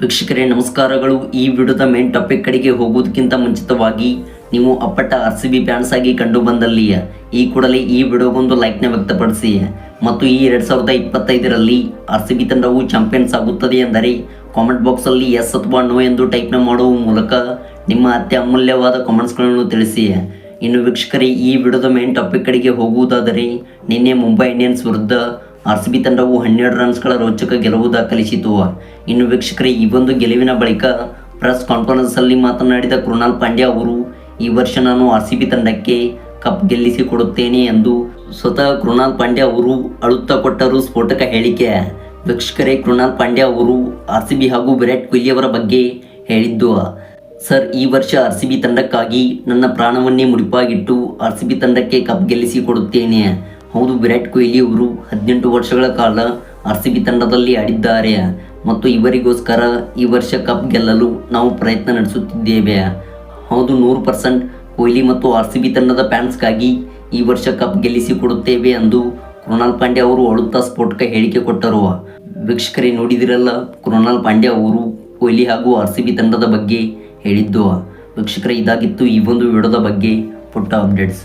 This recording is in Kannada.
ವೀಕ್ಷಕರೇ ನಮಸ್ಕಾರಗಳು. ಈ ವಿಡಿಯೋದ ಮೇನ್ ಟಾಪಿಕ್ ಕಡೆಗೆ ಹೋಗೋದಕ್ಕಿಂತ ಮುಂಚಿತವಾಗಿ ನೀವು ಅಪ್ಪಟ ಆರ್ ಸಿ ಬಿ ಫ್ಯಾನ್ಸ್ ಆಗಿ ಕಂಡು ಬಂದಲ್ಲಿ ಈ ಕೂಡಲೇ ಈ ವಿಡಿಯೋಗೊಂದು ಲೈಕ್ನ ವ್ಯಕ್ತಪಡಿಸಿ ಮತ್ತು ಈ ಎರಡು ಸಾವಿರದ ಇಪ್ಪತ್ತೈದರಲ್ಲಿ ಆರ್ ಸಿ ಬಿ ತಂಡವು ಚಾಂಪಿಯನ್ಸ್ ಆಗುತ್ತದೆ ಎಂದರೆ ಕಾಮೆಂಟ್ ಬಾಕ್ಸಲ್ಲಿ ಎಸ್ ಅಥವಾ ನೋ ಎಂದು ಟೈಪ್ನ ಮಾಡುವ ಮೂಲಕ ನಿಮ್ಮ ಅತ್ಯ ಅಮೂಲ್ಯವಾದ ಕಾಮೆಂಟ್ಸ್ಗಳನ್ನು ತಿಳಿಸಿ ಇನ್ನು ವೀಕ್ಷಕರೇ, ಈ ವಿಡಿಯೋದ ಮೇನ್ ಟಾಪಿಕ್ ಕಡೆಗೆ ಹೋಗುವುದಾದರೆ, ನಿನ್ನೆ ಮುಂಬೈ ಇಂಡಿಯನ್ಸ್ ವಿರುದ್ಧ ಆರ್ ಸಿ ಬಿ ತಂಡವು ಹನ್ನೆರಡು ರನ್ಸ್ಗಳ ರೋಚಕ ಗೆಲುವು ದಾಖಲಿಸಿತು ಇನ್ನು ವೀಕ್ಷಕರೇ, ಈ ಒಂದು ಗೆಲುವಿನ ಬಳಿಕ ಪ್ರೆಸ್ ಕಾನ್ಫರೆನ್ಸ್ ಅಲ್ಲಿ ಮಾತನಾಡಿದ ಕೃಣಾಲ್ ಪಾಂಡ್ಯ ಅವರು, ಈ ವರ್ಷ ನಾನು ಆರ್ ಸಿ ಬಿ ತಂಡಕ್ಕೆ ಕಪ್ ಗೆಲ್ಲಿಸಿ ಕೊಡುತ್ತೇನೆ ಎಂದು ಸ್ವತಃ ಕೃಣಾಲ್ ಪಾಂಡ್ಯ ಅವರು ಅಳುತ್ತಾ ಕೊಟ್ಟರು ಸ್ಫೋಟಕ ಹೇಳಿಕೆ. ವೀಕ್ಷಕರೇ, ಕೃಣಾಲ್ ಪಾಂಡ್ಯ ಅವರು ಆರ್ ಸಿ ಬಿ ಹಾಗೂ ವಿರಾಟ್ ಕೊಹ್ಲಿ ಅವರ ಬಗ್ಗೆ ಹೇಳಿದ್ದು, ಸರ್, ಈ ವರ್ಷ ಆರ್ ಸಿ ಬಿ ತಂಡಕ್ಕಾಗಿ ನನ್ನ ಪ್ರಾಣವನ್ನೇ ಮುಡಿಪಾಗಿಟ್ಟು ಆರ್ ಸಿ ಬಿ ತಂಡಕ್ಕೆ ಕಪ್ ಗೆಲ್ಲಿಸಿ ಕೊಡುತ್ತೇನೆ ಹೌದು, ವಿರಾಟ್ ಕೊಹ್ಲಿ ಅವರು ಹದಿನೆಂಟು ವರ್ಷಗಳ ಕಾಲ ಆರ್ ಸಿ ಬಿ ತಂಡದಲ್ಲಿ ಆಡಿದ್ದಾರೆ ಮತ್ತು ಇವರಿಗೋಸ್ಕರ ಈ ವರ್ಷ ಕಪ್ ಗೆಲ್ಲಲು ನಾವು ಪ್ರಯತ್ನ ನಡೆಸುತ್ತಿದ್ದೇವೆ. ಹೌದು, ನೂರು ಪರ್ಸೆಂಟ್ ಕೊಹ್ಲಿ ಮತ್ತು ಆರ್ ಸಿ ಬಿ ತಂಡದ ಫ್ಯಾನ್ಸ್ಗಾಗಿ ಈ ವರ್ಷ ಕಪ್ ಗೆಲ್ಲಿಸಿ ಕೊಡುತ್ತೇವೆ ಎಂದು ಕೃಣಾಲ್ ಪಾಂಡ್ಯ ಅವರು ಅಳುತ್ತಾ ಸ್ಫೋಟಕ ಹೇಳಿಕೆ ಕೊಟ್ಟರು. ವೀಕ್ಷಕರೇ, ನೋಡಿದಿರಲ್ಲ, ಕೃಣಾಲ್ ಪಾಂಡ್ಯ ಅವರು ಕೊಹ್ಲಿ ಹಾಗೂ ಆರ್ ಸಿ ಬಿ ತಂಡದ ಬಗ್ಗೆ ಹೇಳಿದ್ದು. ವೀಕ್ಷಕರೇ, ಇದಾಗಿತ್ತು ಈ ಒಂದು ವಿಡಿಯೋದ ಬಗ್ಗೆ ಪುಟ್ಟ ಅಪ್ಡೇಟ್ಸ್.